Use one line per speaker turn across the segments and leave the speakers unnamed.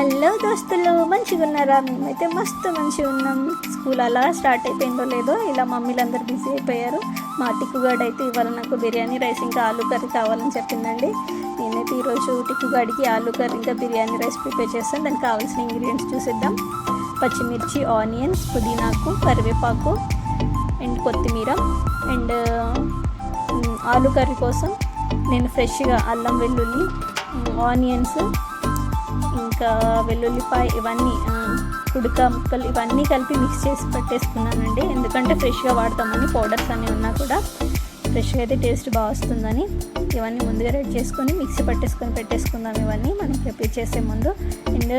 Hello దోస్తులు మంచిగా ఉన్నారా? మేమైతే మస్తు మంచిగా ఉన్నాం. స్కూల్ అలా స్టార్ట్ అయిపోయిందో లేదో ఇలా మమ్మీలు అందరు బిజీ అయిపోయారు. మా టిక్కుగాడు అయితే ఇవాళ నాకు బిర్యానీ రైస్ ఇంకా ఆలు కర్రీ కావాలని చెప్పిందండి. నేనైతే ఈరోజు టిక్కుగాడికి ఆలు కర్రీ ఇంకా బిర్యానీ రైస్ ప్రిపేర్ చేస్తాను. దానికి కావాల్సిన ఇంగ్రీడియంట్స్ చూసిద్దాం. పచ్చిమిర్చి ఆనియన్స్ పుదీనాకు కరివేపాకు అండ్ కొత్తిమీర అండ్ ఆలు కర్రీ కోసం నేను ఫ్రెష్గా అల్లం వెల్లుల్లి ఆనియన్స్ ఇంకా వెల్లుల్లిపాయ ఇవన్నీ ఉడక ముక్కలు ఇవన్నీ కలిపి మిక్స్ చేసి పెట్టేసుకున్నానండి. ఎందుకంటే ఫ్రెష్గా వాడతామని పౌడర్స్ అన్నీ ఉన్నా కూడా ఫ్రెష్గా అయితే టేస్ట్ బాగా వస్తుందని ఇవన్నీ ముందుగా రెడీ చేసుకొని మిక్సీ పట్టేసుకొని పెట్టేసుకుందాం ఇవన్నీ. మనం ప్రిపేర్ చేసే ముందు అండ్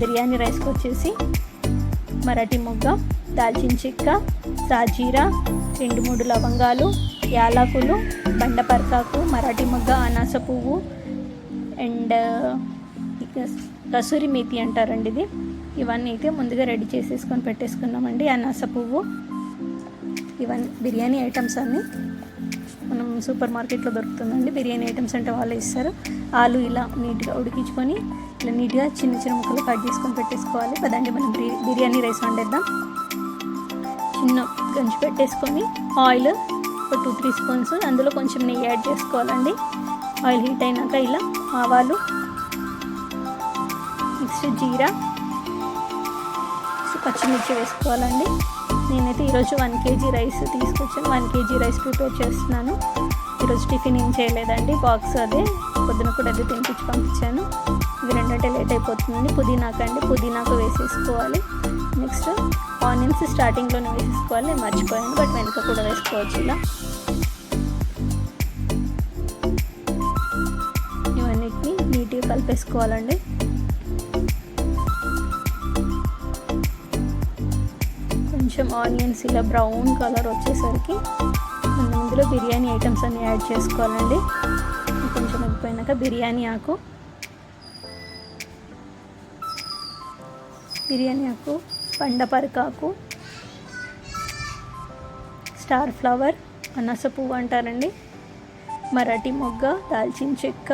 బిర్యానీ రైస్కి వచ్చేసి మరాఠీ మొగ్గ దాల్చిన చిక్క సాజీరా రెండు మూడు లవంగాలు యాలకులు బండపరకాకు మరాఠీ మొగ్గ అనాస పువ్వు అండ్ కసూరి మేతి అంటారండి ఇది. ఇవన్నీ అయితే ముందుగా రెడీ చేసేసుకొని పెట్టేసుకున్నామండి. అనాస పువ్వు ఇవన్నీ బిర్యానీ ఐటమ్స్ అన్నీ. మనం సూపర్ మార్కెట్లో దొరుకుతుందండి. బిర్యానీ ఐటమ్స్ అంటే వాళ్ళు ఇస్తారు. ఆలు ఇలా నీట్గా ఉడికించుకొని ఇలా నీట్గా చిన్న చిన్న ముక్కలు కట్ చేసుకొని పెట్టేసుకోవాలి. పదండి మనం బిర్యానీ రైస్ వండేద్దాం. చిన్న గంజి పెట్టేసుకొని ఆయిల్ ఒక టూ త్రీ స్పూన్స్. అందులో కొంచెం నెయ్యి యాడ్ చేసుకోవాలండి. ఆయిల్ హీట్ అయినాక ఇలా ఆవాలు నెక్స్ట్ జీరా. సో పచ్చిమిర్చి వేసుకోవాలండి. నేనైతే ఈరోజు వన్ కేజీ రైస్ తీసుకొచ్చాను. వన్ కేజీ రైస్ ప్రిపేర్ చేస్తున్నాను. ఈరోజు టిఫిన్ ఏం చేయలేదండి. బాక్స్ అదే. పొద్దున కూడా అదే తినిపించి పంపించాను. ఇవి రెండంటే లేట్ అయిపోతుందండి. పుదీనాకు అండి. పుదీనాకు వేసేసుకోవాలి. నెక్స్ట్ ఆనియన్స్ స్టార్టింగ్లోనే వేసేసుకోవాలి. నేను మర్చిపోయాను బట్ వెనక కూడా వేసుకోవచ్చు ఇలా. ఇవన్నిటిని నీట్గా కలిపేసుకోవాలండి. కొంచెం ఆనియన్స్ ఇలా బ్రౌన్ కలర్ వచ్చేసరికి మనం ఇందులో బిర్యానీ ఐటమ్స్ అన్ని యాడ్ చేసుకోవాలండి. కొంచెం అయిపోయినాక బిర్యానీ ఆకు. బిర్యానీ ఆకు పండపరకాకు స్టార్ ఫ్లవర్ అనస పువ్వు అంటారండి. మరాఠీ మొగ్గ దాల్చిన చెక్క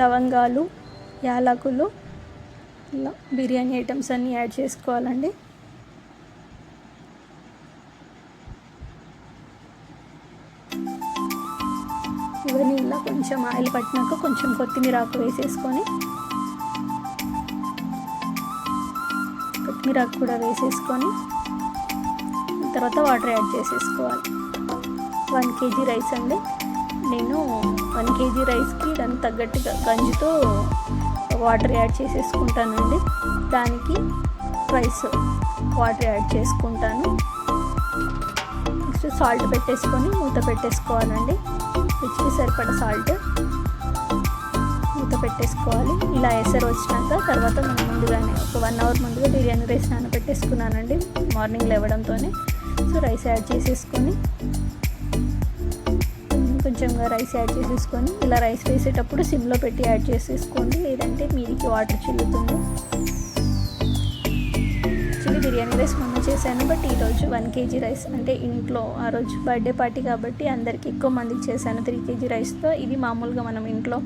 లవంగాలు యాలకులు ఇలా బిర్యానీ ఐటమ్స్ అన్నీ యాడ్ చేసుకోవాలండి. కొంచెం ఆయిల్ పట్టినాక కొంచెం కొత్తిమీర ఆకు వేసేసుకొని కొత్తిమీర ఆకు కూడా వేసేసుకొని తర్వాత వాటర్ యాడ్ చేసేసుకోవాలి. వన్ కేజీ రైస్ అండి. నేను వన్ కేజీ రైస్కి దానికి తగ్గట్టుగా గంజితో వాటర్ యాడ్ చేసేసుకుంటానండి. దానికి రైస్ వాటర్ యాడ్ చేసుకుంటాను. నెక్స్ట్ సాల్ట్ పెట్టేసుకొని మూత పెట్టేసుకోవాలండి. రుచికి సరిపడ సాల్ట్ మూత పెట్టేసుకోవాలి. ఇలా ఎసరు వచ్చినాక తర్వాత మనం ముందుగానే ఒక వన్ అవర్ ముందుగా బిర్యానీ రైస్ నానబెట్టేసుకున్నానండి. మార్నింగ్ లేవడంతోనే. సో రైస్ యాడ్ చేసేసుకొని కొంచెంగా రైస్ యాడ్ చేసేసుకొని ఇలా రైస్ వేసేటప్పుడు సిమ్లో పెట్టి యాడ్ చేసేసుకోండి. లేదంటే మీరికి వాటర్ చిల్లుతుంది. యాక్చువల్లీ బిర్యానీ రైస్ మొన్న చేశాను బట్ ఈరోజు వన్ కేజీ రైస్. అంటే ఇంట్లో ఆ రోజు బర్త్డే పార్టీ కాబట్టి అందరికి ఎక్కువ మందికి చేశాను త్రీ కేజీ రైస్తో. ఇది మామూలుగా మనం ఇంట్లో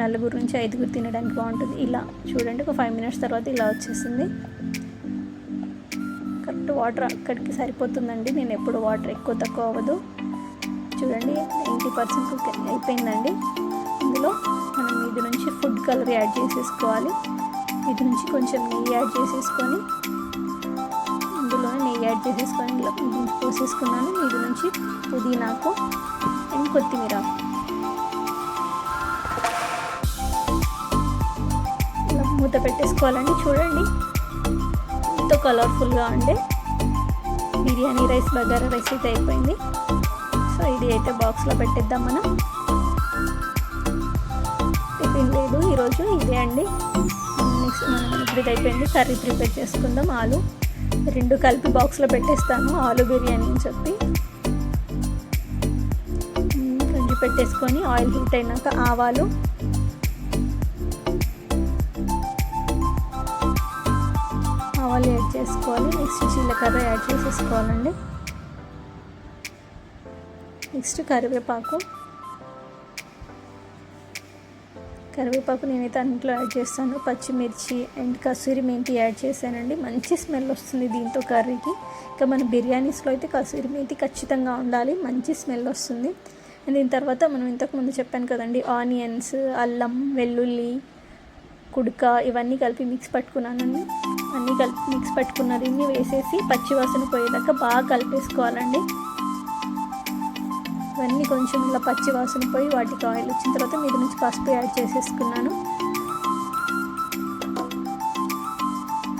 నలుగురు నుంచి ఐదుగురు తినడానికి బాగుంటుంది. ఇలా చూడండి ఒక ఫైవ్ మినిట్స్ తర్వాత ఇలా వచ్చేసింది. కరెక్ట్ వాటర్ అక్కడికి సరిపోతుందండి. నేను ఎప్పుడు వాటర్ ఎక్కువ తక్కువ అవ్వదు. చూడండి ఎయిటీ పర్సెంట్ కుక్ అయిపోయిందండి. ఇందులో మనం ఇది నుంచి ఫుడ్ కలర్ యాడ్ చేసేసుకోవాలి. ఇది నుంచి కొంచెం నెయ్యి యాడ్ చేసేసుకొని ఇందులో నెయ్యి యాడ్ చేసేసుకొని ఇలా పోసేసుకున్నాను. ఇది నుంచి పుదీనాకు అండ్ కొత్తిమీర. ఇలా మూత పెట్టేసుకోవాలండి. చూడండి ఎంతో కలర్ఫుల్గా ఉండే బిర్యానీ రైస్ బగారా రైస్ అయితే అయిపోయింది. సో ఇది అయితే బాక్స్లో పెట్టేద్దాం మనం. టిఫిన్ లేదు ఈరోజు ఇదే అండి. నెక్స్ట్ మనం ఇప్పుడు ఇది అయిపోయింది. కర్రీ ప్రిపేర్ చేసుకుందాం. ఆలు రెండు కలిపి బాక్స్లో పెట్టేస్తాను. ఆలు బిర్యానీ అని చెప్పి. రెండు కొంచెం పెట్టేసుకొని ఆయిల్ హీట్ అయినాక ఆవాలు. ఆవాలు యాడ్ చేసుకోవాలి. నెక్స్ట్ జీలకర్ర యాడ్ చేసేసుకోవాలండి. నెక్స్ట్ కరివేపాకు. కరివేపాకు నేనైతే అన్నింటిలో యాడ్ చేస్తాను. పచ్చిమిర్చి అండ్ కసూరి మెంతి యాడ్ చేశానండి. మంచి స్మెల్ వస్తుంది దీంతో కర్రీకి. ఇంకా మన బిర్యానీస్లో అయితే కసూరి మెంతి ఖచ్చితంగా ఉండాలి. మంచి స్మెల్ వస్తుంది. అండ్ దీని తర్వాత మనం ఇంతకుముందు చెప్పాను కదండి ఆనియన్స్ అల్లం వెల్లుల్లి కుడుక ఇవన్నీ కలిపి మిక్స్ పట్టుకున్నానండి. అన్నీ కలిపి మిక్స్ పట్టుకున్న దీన్ని వేసేసి పచ్చివాసన పోయేదాకా బాగా కలిపేసుకోవాలండి. ఇవన్నీ కొంచెం ఇలా పచ్చి వాసన పోయి వాటికి ఆయిల్ వచ్చిన తర్వాత మీద నుంచి పసుపు యాడ్ చేసేసుకున్నాను.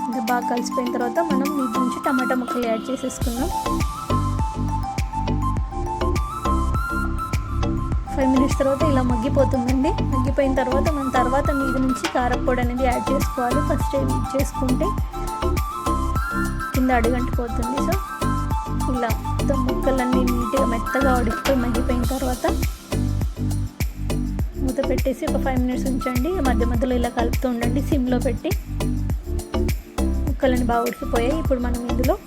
ఇంకా బాగా కలిసిపోయిన తర్వాత మనం మీద నుంచి టమాటా ముక్కలు యాడ్ చేసేసుకుందాం. ఫైవ్ మినిట్స్ తర్వాత ఇలా మగ్గిపోతుందండి. మగ్గిపోయిన తర్వాత మనం తర్వాత మీద నుంచి కారప్పొడి అనేది యాడ్ చేసుకోవాలి. ఫస్ట్ చేసుకుంటే కింద అడుగంటిపోతుంది సో ఇలా మొత్తం ముక్కలన్నీ నీట్గా మెత్తగా ఉడికిపోయి మగ్గిపోయిన తర్వాత మూత పెట్టేసి ఒక ఫైవ్ మినిట్స్ ఉంచండి. మధ్య మధ్యలో ఇలా కలుపుతూ ఉండండి. సిమ్లో పెట్టి ముక్కలని బాగా ఉడికిపోయాయి. ఇప్పుడు మనం ఇందులో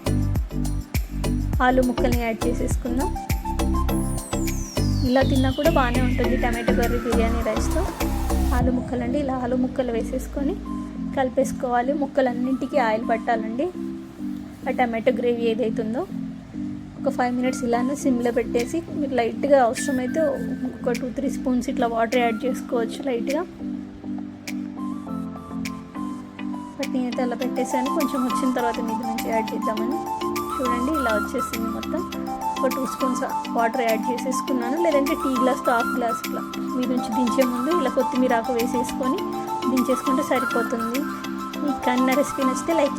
ఆలు ముక్కల్ని యాడ్ చేసేసుకుందాం. ఇలా తిన్నా కూడా బాగానే ఉంటుంది టమాటో కర్రీ బిర్యానీ రైస్తో. ఆలు ముక్కలండి. ఇలా ఆలు ముక్కలు వేసేసుకొని కలిపేసుకోవాలి. ముక్కలన్నింటికి ఆయిల్ పట్టాలండి. ఆ టమాటో గ్రేవీ ఏదైతుందో. ఒక ఫైవ్ మినిట్స్ ఇలానే సిమ్లో పెట్టేసి మీరు లైట్గా అవసరమైతే ఒక టూ త్రీ స్పూన్స్ ఇట్లా వాటర్ యాడ్ చేసుకోవచ్చు లైట్గా బట్ నేనైతే అలా పెట్టేసాను కొంచెం వచ్చిన తర్వాత మీద నుంచి యాడ్ చేద్దామని. చూడండి ఇలా వచ్చేసింది మొత్తం. ఒక టూ స్పూన్స్ వాటర్ యాడ్ చేసేసుకున్నాను. లేదంటే టీ గ్లాస్తో హాఫ్ గ్లాస్ ఇట్లా. మీ నుంచి దించే ముందు ఇలా కొత్తిమీర ఆకు వేసేసుకొని దించేసుకుంటే సరిపోతుంది. మీకు కన్నా రెసిపీ నచ్చితే లైక్